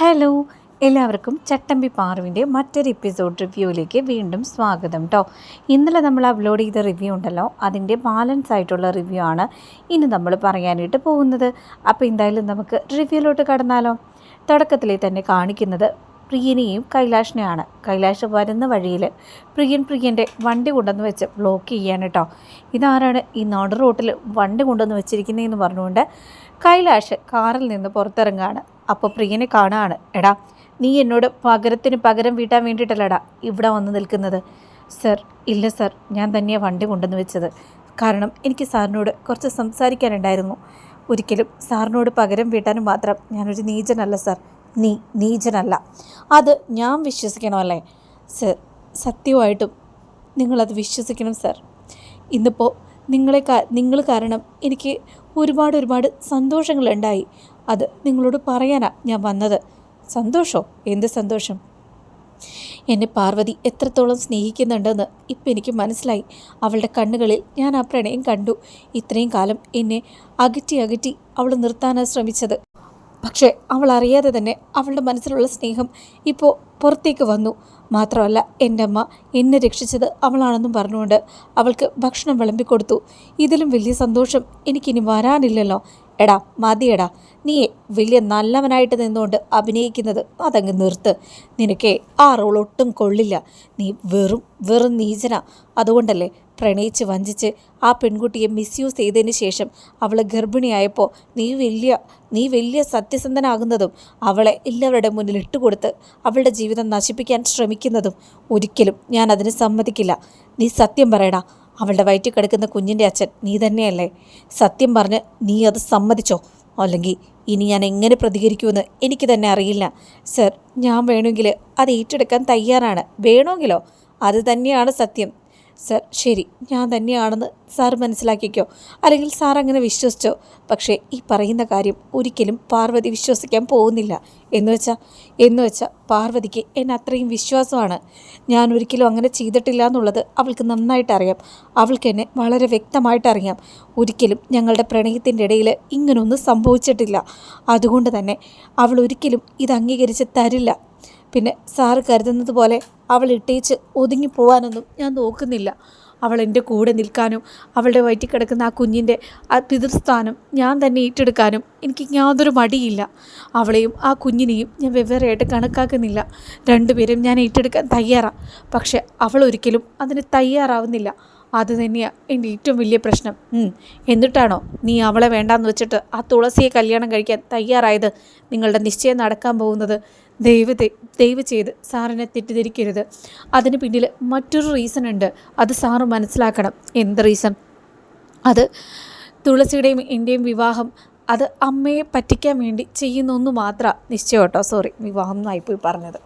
Hello എല്ലാവർക്കും ചട്ടമ്പി പാറുവിന്റെ മറ്റൊരു episode റിവ്യൂയിലേക്ക് വീണ്ടും സ്വാഗതം കേട്ടോ ഇന്നലെ നമ്മൾ അപ്ലോഡ് ചെയ്ത റിവ്യൂ ഉണ്ടല്ലോ അതിന്റെ ബാലൻസ് ആയിട്ടുള്ള റിവ്യൂ ആണ് ഇന്ന് നമ്മൾ പറയാനായിട്ട് പോകുന്നത്. അപ്പോൾ എന്തായാലും നമുക്ക് റിവ്യൂലോട്ട് കടന്നാലോ. തുടക്കത്തിലെ തന്നെ കാണിക്കുന്നത് പ്രിയനെയും കൈലാഷിനെയാണ്. കൈലാഷ് വരുന്ന വഴിയിൽ പ്രിയൻ പ്രിയന്റെ വണ്ടി കൊണ്ടുവന്ന് വെച്ച് ബ്ലോക്ക് ചെയ്യാൻ കേട്ടോ. ഇതാരാണ് ഈ നാട് റോട്ടിൽ വണ്ടി കൊണ്ടുവന്ന് വെച്ചിരിക്കുന്നതെന്ന് പറഞ്ഞുകൊണ്ട് കൈലാഷ് കാറിൽ നിന്ന് പുറത്തിറങ്ങുകയാണ്. അപ്പോൾ പ്രിയനെ കാണുകയാണ്. എടാ നീ എന്നോട് പകരത്തിന് പകരം വീട്ടാൻ വേണ്ടിയിട്ടല്ലടാ ഇവിടെ വന്ന് നിൽക്കുന്നത്. സർ ഇല്ല സർ ഞാൻ തന്നെയാണ് വണ്ടി കൊണ്ടുവന്ന് വെച്ചത്. കാരണം എനിക്ക് സാറിനോട് കുറച്ച് സംസാരിക്കാനുണ്ടായിരുന്നു. ഒരിക്കലും സാറിനോട് പകരം വീട്ടാനും മാത്രം ഞാനൊരു നീചനല്ല സർ. നീ നീചനല്ല. അത് ഞാൻ വിശ്വസിക്കണമല്ലേ സർ സത്യമായിട്ടും നിങ്ങളത് വിശ്വസിക്കണം സർ. ഇന്നിപ്പോൾ നിങ്ങളെ നിങ്ങൾ കാരണം എനിക്ക് ഒരുപാട് ഒരുപാട് സന്തോഷങ്ങളുണ്ടായി. അത് നിങ്ങളോട് പറയാനാണ് ഞാൻ വന്നത്. സന്തോഷോ? എന്ത് സന്തോഷം? എന്നെ പാർവതി എത്രത്തോളം സ്നേഹിക്കുന്നുണ്ടെന്ന് ഇപ്പം എനിക്ക് മനസ്സിലായി. അവളുടെ കണ്ണുകളിൽ ഞാൻ ആ പ്രണയം കണ്ടു. ഇത്രയും കാലം എന്നെ അകറ്റി അകറ്റി അവൾ നിർത്താനാണ് ശ്രമിച്ചത്. പക്ഷേ അവൾ അറിയാതെ തന്നെ അവളുടെ മനസ്സിലുള്ള സ്നേഹം ഇപ്പോൾ പുറത്തേക്ക് വന്നു. മാത്രമല്ല എന്റെ അമ്മ എന്നെ രക്ഷിച്ചത് അവളാണെന്നും പറഞ്ഞുകൊണ്ട് അവൾക്ക് ഭക്ഷണം വിളമ്പിക്കൊടുത്തു. ഇതിലും വലിയ സന്തോഷം എനിക്കിനി വരാനില്ലല്ലോ എടാ മതിയെടാ. നീ വലിയ നല്ലവനായിട്ട് നിന്നുകൊണ്ട് അഭിനയിക്കുന്നത് അതങ്ങ് നിർത്ത്. നിനക്കേ ആ റോൾ ഒട്ടും കൊള്ളില്ല. നീ വെറും വെറും നീചന. അതുകൊണ്ടല്ലേ പ്രണയിച്ച് വഞ്ചിച്ച് ആ പെൺകുട്ടിയെ മിസ്യൂസ് ചെയ്തതിന് ശേഷം അവൾ ഗർഭിണിയായപ്പോൾ നീ വലിയ നീ വലിയ സത്യസന്ധനാകുന്നതും അവളെ എല്ലാവരുടെ മുന്നിൽ ഇട്ടുകൊടുത്ത് അവളുടെ ജീവിതം നശിപ്പിക്കാൻ ശ്രമിക്കുന്നതും ഒരിക്കലും ഞാൻ അതിന് സമ്മതിക്കില്ല. നീ സത്യം പറയടാ അവളുടെ വയറ്റിൽ കിടക്കുന്ന കുഞ്ഞിന്റെ അച്ഛൻ നീ തന്നെയല്ലേ? സത്യം പറഞ്ഞ് നീ അത് സമ്മതിച്ചോ? അല്ലെങ്കിൽ ഇനി ഞാൻ എങ്ങനെ പ്രതികരിക്കുമെന്ന് എനിക്ക് തന്നെ അറിയില്ല. സർ ഞാൻ വേണമെങ്കിൽ അത് ഏറ്റെടുക്കാൻ തയ്യാറാണ്. വേണമെങ്കിലോ? അത് തന്നെയാണ് സത്യം. സർ ശരി ഞാൻ തന്നെയാണെന്ന് സാർ മനസ്സിലാക്കിക്കോ. അല്ലെങ്കിൽ സാർ അങ്ങനെ വിശ്വസിച്ചോ. പക്ഷേ ഈ പറയുന്ന കാര്യം ഒരിക്കലും പാർവതി വിശ്വസിക്കാൻ പോകുന്നില്ല. എന്ന് വെച്ചാൽ എന്ന് വെച്ചാൽ പാർവതിക്ക് എന്നെ അത്രയും വിശ്വാസമാണ്. ഞാൻ ഒരിക്കലും അങ്ങനെ ചെയ്തിട്ടില്ല എന്നുള്ളത് അവൾക്ക് നന്നായിട്ട് അറിയാം. അവൾക്ക് എന്നെ വളരെ വ്യക്തമായിട്ട് അറിയാം. ഒരിക്കലും ഞങ്ങളുടെ പ്രണയത്തിന്റെ ഇടയിൽ ഇങ്ങനൊന്നും സംഭവിച്ചിട്ടില്ല. അതുകൊണ്ട് തന്നെ അവൾ ഒരിക്കലും ഇത് അംഗീകരിച്ച് തരില്ല. പിന്നെ സാറ് കരുതുന്നത് പോലെ അവൾ ഇട്ടേച്ച് ഒതുങ്ങി പോകാനൊന്നും ഞാൻ നോക്കുന്നില്ല. അവൾ എന്റെ കൂടെ നിൽക്കാനും അവളുടെ വയറ്റിൽ കിടക്കുന്ന ആ കുഞ്ഞിന്റെ ആ പിതൃസ്ഥാനം ഞാൻ തന്നെ ഏറ്റെടുക്കാനും എനിക്ക് യാതൊരു മടിയില്ല. അവളെയും ആ കുഞ്ഞിനെയും ഞാൻ വെവ്വേറെയായിട്ട് കണക്കാക്കുന്നില്ല. രണ്ടുപേരും ഞാൻ ഏറ്റെടുക്കാൻ തയ്യാറാണ് പക്ഷേ അവൾ ഒരിക്കലും അതിന് തയ്യാറാവുന്നില്ല. അത് തന്നെയാണ് എന്റെ ഏറ്റവും വലിയ പ്രശ്നം. എന്നിട്ടാണോ നീ അവളെ വേണ്ടാന്ന് വെച്ചിട്ട് ആ തുളസിയെ കല്യാണം കഴിക്കാൻ തയ്യാറായത്? നിങ്ങളുടെ നിശ്ചയം നടക്കാൻ പോകുന്നത് ദയവ് ദേ- ദയവ് ചെയ്ത് സാറിനെ തെറ്റിദ്ധരിക്കരുത്. അതിന് പിന്നിൽ മറ്റൊരു റീസൺ ഉണ്ട്. അത് സാറ് മനസ്സിലാക്കണം. എന്ത് റീസൺ അത് തുളസിയുടെയും എന്റെയും വിവാഹം അത് അമ്മയെ പറ്റിക്കാൻ വേണ്ടി ചെയ്യുന്നൊന്നു മാത്രം. നിശ്ചയം കേട്ടോ. സോറി വിവാഹം എന്നായിപ്പോയി പറഞ്ഞത്.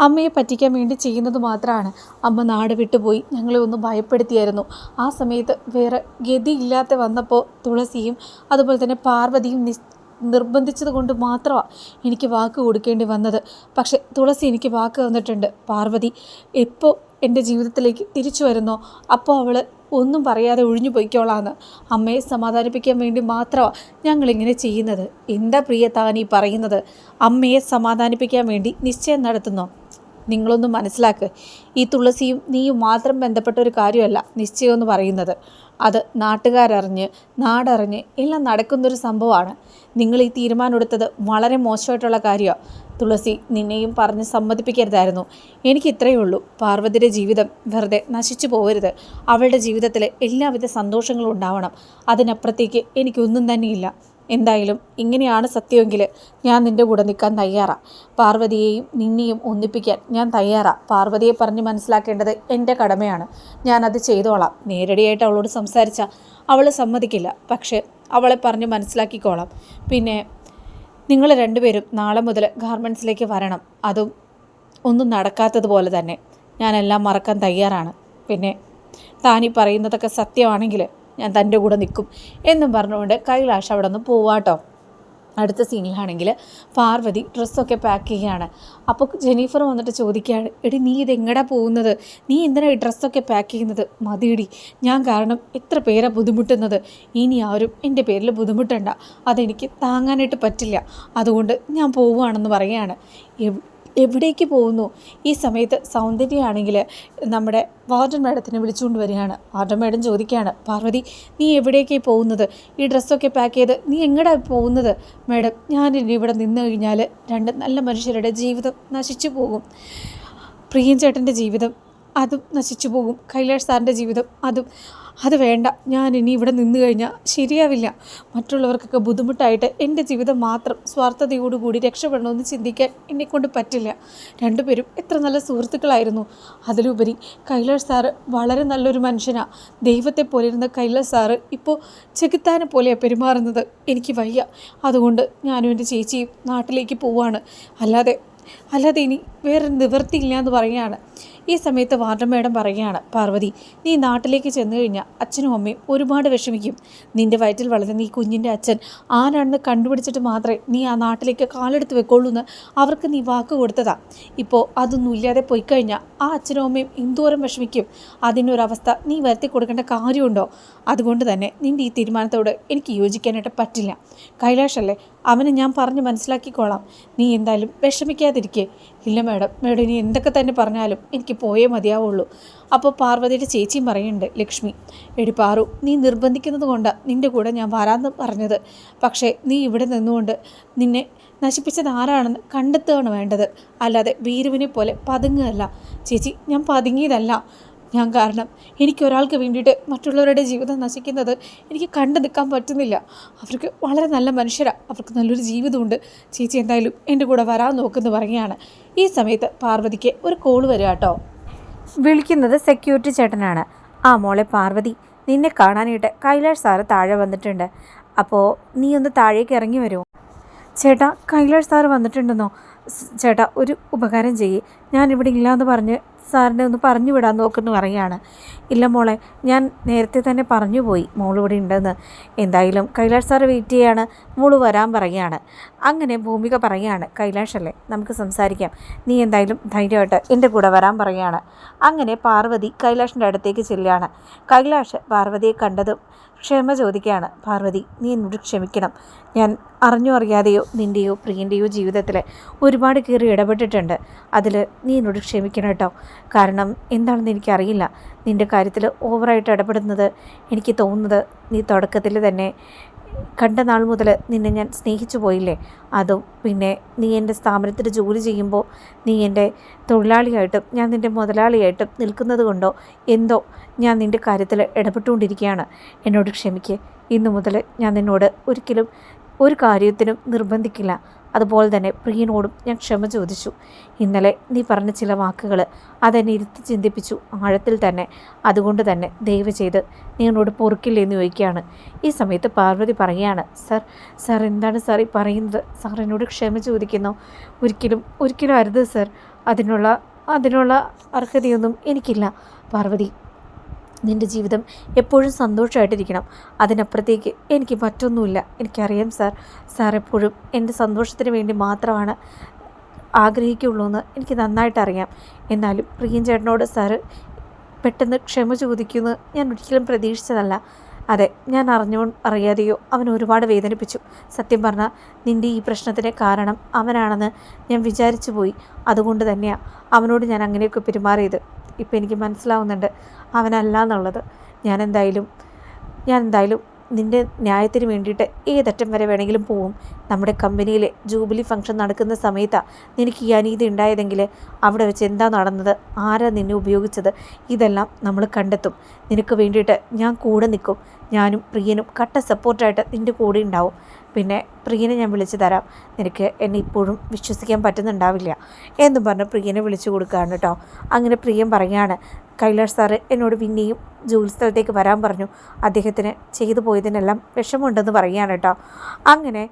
അമ്മയെ പറ്റിക്കാൻ വേണ്ടി ചെയ്യുന്നത് മാത്രമാണ് അമ്മ നാട് വിട്ടുപോയി ഞങ്ങളെ ഒന്ന് ഭയപ്പെടുത്തിയായിരുന്നു. ആ സമയത്ത് വേറെ ഗതിയില്ലാത്ത വന്നപ്പോൾ തുളസിയും അതുപോലെ തന്നെ പാർവതിയും നിസ് നിർബന്ധിച്ചത് കൊണ്ട് മാത്രമാണ് എനിക്ക് വാക്ക് കൊടുക്കേണ്ടി വന്നത്. പക്ഷേ തുളസി എനിക്ക് വാക്ക് തന്നിട്ടുണ്ട്. പാർവതി എപ്പോൾ എന്റെ ജീവിതത്തിലേക്ക് തിരിച്ചു വരുന്നോ അപ്പോൾ അവൾ ഒന്നും പറയാതെ ഒഴിഞ്ഞു പോയിക്കോളാന്ന്. അമ്മയെ സമാധാനിപ്പിക്കാൻ വേണ്ടി മാത്രമാണ് ഞങ്ങളിങ്ങനെ ചെയ്യുന്നത്. എന്താ പ്രിയ ഈ പറയുന്നത്? അമ്മയെ സമാധാനിപ്പിക്കാൻ വേണ്ടി നിശ്ചയം നടത്തുന്നു? നിങ്ങളൊന്ന് മനസ്സിലാക്ക്. ഈ തുളസിയും നീയും മാത്രം ബന്ധപ്പെട്ട ഒരു കാര്യമല്ല നിശ്ചയം എന്ന് പറയുന്നത്. അത് നാട്ടുകാരറിഞ്ഞ് നാടറിഞ്ഞ് എല്ലാം നടക്കുന്നൊരു സംഭവമാണ്. നിങ്ങൾ ഈ തീരുമാനമെടുത്തത് വളരെ മോശമായിട്ടുള്ള കാര്യമാണ് തുളസി നിന്നെയും പറഞ്ഞ് സമ്മതിപ്പിക്കരുതായിരുന്നു. എനിക്ക് ഇത്രയേ ഉള്ളൂ. പാർവതിയുടെ ജീവിതം വെറുതെ നശിച്ചു പോകരുത്. അവളുടെ ജീവിതത്തിൽ എല്ലാവിധ സന്തോഷങ്ങളും ഉണ്ടാവണം. അതിനപ്പുറത്തേക്ക് എനിക്കൊന്നും തന്നെയില്ല. എന്തായാലും ഇങ്ങനെയാണ് സത്യമെങ്കിൽ ഞാൻ നിന്റെ കൂടെ നിൽക്കാൻ തയ്യാറാണ് പാർവതിയെയും നിന്നെയും ഒന്നിപ്പിക്കാൻ ഞാൻ തയ്യാറാണ് പാർവതിയെ പറഞ്ഞ് മനസ്സിലാക്കേണ്ടത് എന്റെ കടമയാണ്. ഞാനത് ചെയ്തോളാം. നേരടിയായിട്ട് അവളോട് സംസാരിച്ചാൽ അവൾ സമ്മതിക്കില്ല. പക്ഷേ അവളെ പറഞ്ഞ് മനസ്സിലാക്കിക്കോളാം. പിന്നെ നിങ്ങൾ രണ്ടുപേരും നാളെ മുതൽ ഗാർമെന്റ്സിലേക്ക് വരണം. അതും ഒന്നും നടക്കാത്തതുപോലെ തന്നെ. ഞാനെല്ലാം മറക്കാൻ തയ്യാറാണ്. പിന്നെ താനീ പറയുന്നതൊക്കെ സത്യമാണെങ്കിൽ ഞാൻ തന്റെ കൂടെ നിൽക്കും എന്നും പറഞ്ഞുകൊണ്ട് കൈലാഷ് അവിടെ നിന്ന് പോവാട്ടോ. അടുത്ത സീനിലാണെങ്കിൽ പാർവതി ഡ്രസ്സൊക്കെ പാക്ക് ചെയ്യുകയാണ്. അപ്പോൾ ജെനീഫർ വന്നിട്ട് ചോദിക്കുകയാണ് എടി നീ ഇതെങ്ങടാ പോകുന്നത്? നീ എന്തിനാ ഈ ഡ്രസ്സൊക്കെ പാക്ക് ചെയ്യുന്നത്? മതിയിടി ഞാൻ കാരണം എത്ര പേരെ ബുദ്ധിമുട്ടുന്നത്? ഇനി ആരും എന്റെ പേരിൽ ബുദ്ധിമുട്ടണ്ട. അതെനിക്ക് താങ്ങാനായിട്ട് പറ്റില്ല. അതുകൊണ്ട് ഞാൻ പോവുകയാണെന്ന് പറയുകയാണ്. എവിടേക്ക് പോകുന്നു? ഈ സമയത്ത് സൗന്ദര്യമാണെങ്കിൽ നമ്മുടെ വാർഡൻ മാഡത്തിനെ വിളിച്ചുകൊണ്ട് വരികയാണ്. വാർഡൻ മാഡം ചോദിക്കുകയാണ് പാർവതി നീ എവിടേക്കാണ് പോകുന്നത്? ഈ ഡ്രസ്സൊക്കെ പാക്ക് ചെയ്ത് നീ എങ്ങടാ പോകുന്നത്? മാഡം ഞാൻ ഇനി ഇവിടെ നിന്ന് കഴിഞ്ഞാൽ രണ്ട് നല്ല മനുഷ്യരുടെ ജീവിതം നശിച്ചു പോകും. പ്രിയൻ ചേട്ടന്റെ ജീവിതം അതും നശിച്ചു പോകും. കൈലാഷ് സാറിന്റെ ജീവിതം അതും അത് വേണ്ട. ഞാൻ ഇനി ഇവിടെ നിന്ന് കഴിഞ്ഞാൽ ശരിയാവില്ല. മറ്റുള്ളവർക്കൊക്കെ ബുദ്ധിമുട്ടായിട്ട് എന്റെ ജീവിതം മാത്രം സ്വാർത്ഥതയോടുകൂടി രക്ഷപ്പെടണമെന്ന് ചിന്തിക്കാൻ എന്നെക്കൊണ്ട് പറ്റില്ല. രണ്ടുപേരും എത്ര നല്ല സുഹൃത്തുക്കളായിരുന്നു. അതിലുപരി കൈലാഷ് സാറ് വളരെ നല്ലൊരു മനുഷ്യനാണ് ദൈവത്തെ പോലെ ഇരുന്ന കൈലാഷ് സാറ് ഇപ്പോൾ ചെകുത്താനെ പോലെയാണ് പെരുമാറുന്നത്. എനിക്ക് വയ്യ. അതുകൊണ്ട് ഞാനും എന്റെ ചേച്ചിയും നാട്ടിലേക്ക് പോവാണ്. അല്ലാതെ അല്ലാതെ ഇനി വേറെ നിവൃത്തിയില്ല എന്ന് പറയുകയാണ്. ഈ സമയത്ത് വാർഡൻ മേഡം പറയുകയാണ് പാർവതി നീ നാട്ടിലേക്ക് ചെന്നു കഴിഞ്ഞാൽ അച്ഛനും അമ്മയും ഒരുപാട് വിഷമിക്കും. നിന്റെ വയറ്റിൽ വളരുന്ന ഈ കുഞ്ഞിന്റെ അച്ഛൻ ആരാണെന്ന് കണ്ടുപിടിച്ചിട്ട് മാത്രമേ നീ ആ നാട്ടിലേക്ക് കാലെടുത്ത് വെക്കുള്ളൂ എന്ന് അവർക്ക് നീ വാക്ക് കൊടുത്തതാ. ഇപ്പോൾ അതൊന്നും ഇല്ലാതെ പോയി കഴിഞ്ഞാൽ ആ അച്ഛനും അമ്മയും എന്തോരം വിഷമിക്കും. അതിനൊരവസ്ഥ നീ വരുത്തി കൊടുക്കേണ്ട കാര്യമുണ്ടോ? അതുകൊണ്ട് തന്നെ നിന്റെ ഈ തീരുമാനത്തോട് എനിക്ക് യോജിക്കാനായിട്ട് പറ്റില്ല. കൈലാഷല്ലേ അവനെ ഞാൻ പറഞ്ഞ് മനസ്സിലാക്കിക്കോളാം. നീ എന്തായാലും വിഷമിക്കാതിരിക്കേ. ഇല്ല മേഡം മാഡം ഇനി എന്തൊക്കെ തന്നെ പറഞ്ഞാലും എനിക്ക് പോയേ മതിയാവുള്ളൂ. അപ്പോൾ പാർവതിയുടെ ചേച്ചിയും പറയുന്നുണ്ട് ലക്ഷ്മി എടി പാറു നീ നിർബന്ധിക്കുന്നത് കൊണ്ടാണ് നിന്റെ കൂടെ ഞാൻ വരാമെന്ന് പറഞ്ഞത്. പക്ഷേ നീ ഇവിടെ നിന്നുകൊണ്ട് നിന്നെ നശിപ്പിച്ചത് ആരാണെന്ന് കണ്ടെത്തുകയാണ് വേണ്ടത്. അല്ലാതെ വീരുവിനെ പോലെ പതുങ്ങുകയല്ല. ചേച്ചി ഞാൻ പതുങ്ങിയതല്ല. ഞാൻ കാരണം എനിക്ക് ഒരാൾക്ക് വേണ്ടിയിട്ട് മറ്റുള്ളവരുടെ ജീവിതം നശിക്കുന്നത് എനിക്ക് കണ്ടു നിൽക്കാൻ പറ്റുന്നില്ല. അവർക്ക് വളരെ നല്ല മനുഷ്യരാണ് അവർക്ക് നല്ലൊരു ജീവിതമുണ്ട്. ചേച്ചി എന്തായാലും എന്റെ കൂടെ വരാൻ നോക്കുന്നു പറയുകയാണ്. ഈ സമയത്ത് പാർവതിക്ക് ഒരു കോൾ വരിക കേട്ടോ. വിളിക്കുന്നത് സെക്യൂരിറ്റി ചേട്ടനാണ്. ആ മോളെ പാർവതി നിന്നെ കാണാനായിട്ട് കൈലാഷ് സാറ് താഴെ വന്നിട്ടുണ്ട്. അപ്പോൾ നീ ഒന്ന് താഴേക്ക് ഇറങ്ങി വരുമോ ചേട്ടാ കൈലാഷ് സാറ് വന്നിട്ടുണ്ടെന്നോ? ചേട്ടാ ഒരു ഉപകാരം ചെയ്യേ. ഞാനിവിടെ എന്ന് പറഞ്ഞ് സാറിനെ ഒന്ന് പറഞ്ഞു വിടാൻ നോക്കുന്നു പറയുകയാണ്. ഇല്ല മോളെ ഞാൻ നേരത്തെ തന്നെ പറഞ്ഞു പോയി മോൾ ഇവിടെ ഉണ്ടെന്ന്. എന്തായാലും കൈലാഷ് സാറ് വെയിറ്റ് ചെയ്യാണ്. മോൾ വരാൻ പറയുകയാണ്. അങ്ങനെ ഭൂമിക പറയുകയാണ് കൈലാഷ് അല്ലേ നമുക്ക് സംസാരിക്കാം. നീ എന്തായാലും ധൈര്യമായിട്ട് എന്റെ കൂടെ വരാൻ പറയുകയാണ്. അങ്ങനെ പാർവതി കൈലാഷിന്റെ അടുത്തേക്ക് ചെല്ലുകയാണ്. കൈലാഷ് പാർവതിയെ കണ്ടതും ക്ഷമ ചോദിക്കുകയാണ്. പാർവതി നീ എന്നോട് ക്ഷമിക്കണം. ഞാൻ അറിഞ്ഞോ അറിയാതെയോ നിന്റെയോ പ്രിയന്റെയോ ജീവിതത്തിൽ ഒരുപാട് കയറി ഇടപെട്ടിട്ടുണ്ട്. അതിൽ നീ എന്നോട് ക്ഷമിക്കണം കേട്ടോ. കാരണം എന്താണെന്ന് എനിക്കറിയില്ല. നിന്റെ കാര്യത്തിൽ ഓവറായിട്ട് ഇടപെടുന്നത് എനിക്ക് തോന്നുന്നത് നീ തുടക്കത്തിൽ തന്നെ കണ്ട നാൾ മുതൽ നിന്നെ ഞാൻ സ്നേഹിച്ചു പോയില്ലേ? അതും പിന്നെ നീ എന്റെ സ്ഥാപനത്തിൽ ജോലി ചെയ്യുമ്പോൾ നീ എന്റെ തൊഴിലാളിയായിട്ടും ഞാൻ നിന്റെ മുതലാളിയായിട്ടും നിൽക്കുന്നത് കൊണ്ടോ എന്തോ ഞാൻ നിന്റെ കാര്യത്തിൽ ഇടപെട്ടുകൊണ്ടിരിക്കുകയാണ്. എന്നോട് ക്ഷമിക്ക്. ഇന്നു മുതൽ ഞാൻ നിന്നോട് ഒരിക്കലും ഒരു കാര്യത്തിനും നിർബന്ധിക്കില്ല. അതുപോലെ തന്നെ പ്രിയനോടും ഞാൻ ക്ഷമ ചോദിച്ചു. ഇന്നലെ നീ പറഞ്ഞ ചില വാക്കുകൾ അതെന്നെ ഇരുത്തി ചിന്തിപ്പിച്ചു. ആഴത്തിൽ തന്നെ. അതുകൊണ്ട് തന്നെ ദയവ് ചെയ്ത് നീ എന്നോട് പൊറുക്കില്ലെന്ന് ചോദിക്കുകയാണ്. ഈ സമയത്ത് പാർവതി പറയുകയാണ് സർ സർ എന്താണ് സാർ ഈ പറയുന്നത്? സാർ എന്നോട് ക്ഷമ ചോദിക്കുന്നു. ഒരിക്കലും ഒരിക്കലും അരുത് സർ. അതിനുള്ള അതിനുള്ള അർഹതയൊന്നും എനിക്കില്ല. പാർവതി നിന്റെ ജീവിതം എപ്പോഴും സന്തോഷമായിട്ടിരിക്കണം അതിനപ്പുറത്തേക്ക് എനിക്ക് മറ്റൊന്നുമില്ല. എനിക്കറിയാം സാർ. സാർ എപ്പോഴും എന്റെ സന്തോഷത്തിന് വേണ്ടി മാത്രമാണ് ആഗ്രഹിക്കുള്ളൂ എന്ന് എനിക്ക് നന്നായിട്ട് അറിയാം എന്നാലും പ്രിയൻ ചേട്ടനോട് സാറ് പെട്ടെന്ന് ക്ഷമ ചോദിക്കുമെന്ന് ഞാൻ ഒരിക്കലും പ്രതീക്ഷിച്ചതല്ല. അതെ ഞാൻ അറിഞ്ഞോ അറിയാതെയോ അവൻ ഒരുപാട് വേദനിപ്പിച്ചു. സത്യം പറഞ്ഞാൽ നിന്റെ ഈ പ്രശ്നത്തിന് കാരണം അവനാണെന്ന് ഞാൻ വിചാരിച്ചു പോയി അതുകൊണ്ട് തന്നെയാണ് അവനോട് ഞാൻ അങ്ങനെയൊക്കെ പെരുമാറിയത്. ഇപ്പം എനിക്ക് മനസ്സിലാവുന്നുണ്ട് അവനല്ല എന്നുള്ളത്. ഞാൻ എന്തായാലും ഞാൻ എന്തായാലും നിന്റെ ന്യായത്തിന് വേണ്ടിയിട്ട് ഏതറ്റം വരെ വേണമെങ്കിലും പോവും. നമ്മുടെ കമ്പനിയിലെ ജൂബിലി ഫംഗ്ഷൻ നടക്കുന്ന സമയത്താണ് നിനക്ക് ഈ അനീതി ഉണ്ടായതെങ്കിൽ അവിടെ വെച്ച് എന്താ നടന്നത്? ആരാ നിന്നെ ഉപയോഗിച്ചത്? ഇതെല്ലാം നമ്മൾ കണ്ടെത്തും. നിനക്ക് വേണ്ടിയിട്ട് ഞാൻ കൂടെ നിൽക്കും. ഞാനും പ്രിയനും കട്ട സപ്പോർട്ടായിട്ട് നിന്റെ കൂടെ ഉണ്ടാവും. പിന്നെ പ്രിയനെ ഞാൻ വിളിച്ചു തരാം. നിനക്ക് എന്നെ ഇപ്പോഴും വിശ്വസിക്കാൻ പറ്റുന്നുണ്ടാവില്ല. എന്നും പറഞ്ഞ് പ്രിയനെ വിളിച്ചു കൊടുക്കുകയാണ് കേട്ടോ. അങ്ങനെ പ്രിയം പറയുകയാണ്. കൈലാഷ് സാറ് എന്നോട് പിന്നെയും ജോലി സ്ഥലത്തേക്ക് വരാൻ പറഞ്ഞു. അദ്ദേഹത്തിന് ചെയ്തു പോയതിനെല്ലാം വിഷമമുണ്ടെന്ന് പറയുകയാണ് കേട്ടോ. അങ്ങനെ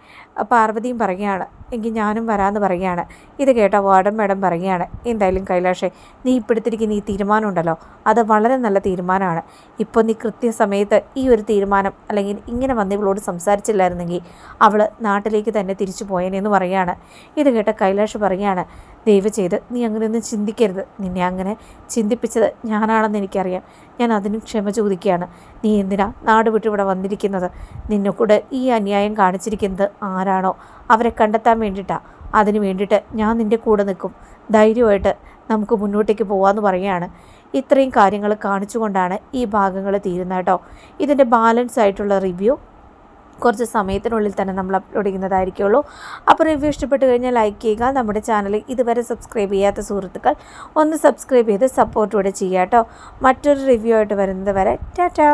പാർവതിയും പറയുകയാണ് എങ്കിൽ ഞാനും വരാമെന്ന് പറയുകയാണ്. ഇത് കേട്ട വാർഡൻ മാഡം പറയുകയാണ് എന്തായാലും കൈലാഷെ നീ ഇപ്പോഴത്തിരിക്കുന്ന ഈ തീരുമാനം ഉണ്ടല്ലോ അത് വളരെ നല്ല തീരുമാനമാണ്. ഇപ്പോൾ നീ കൃത്യസമയത്ത് ഈ ഒരു തീരുമാനം അല്ലെങ്കിൽ ഇങ്ങനെ വന്ന് ഇവളോട് സംസാരിച്ചില്ലായിരുന്നെങ്കിൽ അവൾ നാട്ടിലേക്ക് തന്നെ തിരിച്ചു പോയേനെന്ന് പറയുകയാണ്. ഇത് കേട്ട കൈലാഷ് പറയുകയാണ് ദയവ് ചെയ്ത് നീ അങ്ങനെയൊന്നും ചിന്തിക്കരുത്. നിന്നെ അങ്ങനെ ചിന്തിപ്പിച്ചത് ഞാനാണെന്ന് എനിക്കറിയാം. ഞാൻ അതിനും ക്ഷമ ചോദിക്കുകയാണ്. നീ എന്തിനാ നാട് വിട്ട് ഇവിടെ വന്നിരിക്കുന്നത്? നിന്നെ കൂടെ ഈ അന്യായം കാണിച്ചിരിക്കുന്നത് ആരാണോ? അവരെ കണ്ടെത്താൻ വേണ്ടിയിട്ടാണ് അതിന് വേണ്ടിയിട്ട് ഞാൻ നിന്റെ കൂടെ നിൽക്കും. ധൈര്യമായിട്ട് നമുക്ക് മുന്നോട്ടേക്ക് പോകാമെന്ന് പറയുകയാണ്. ഇത്രയും കാര്യങ്ങൾ കാണിച്ചുകൊണ്ടാണ് ഈ ഭാഗങ്ങൾ തീരുന്നത് കേട്ടോ. ഇതിന്റെ ബാലൻസ് ആയിട്ടുള്ള റിവ്യൂ കുറച്ച് സമയത്തിനുള്ളിൽ തന്നെ നമ്മൾ അപ്ലോഡ് ചെയ്യുന്നതായിരിക്കുള്ളൂ. അപ്പോൾ റിവ്യൂ ഇഷ്ടപ്പെട്ട് കഴിഞ്ഞാൽ ലൈക്ക് ചെയ്യുക. നമ്മുടെ ചാനൽ ഇതുവരെ സബ്സ്ക്രൈബ് ചെയ്യാത്ത സുഹൃത്തുക്കൾ ഒന്ന് സബ്സ്ക്രൈബ് ചെയ്ത് സപ്പോർട്ട് ചെയ്യാം കേട്ടോ. മറ്റൊരു റിവ്യൂ ആയിട്ട് വരുന്നത് വരെ ടാറ്റാ!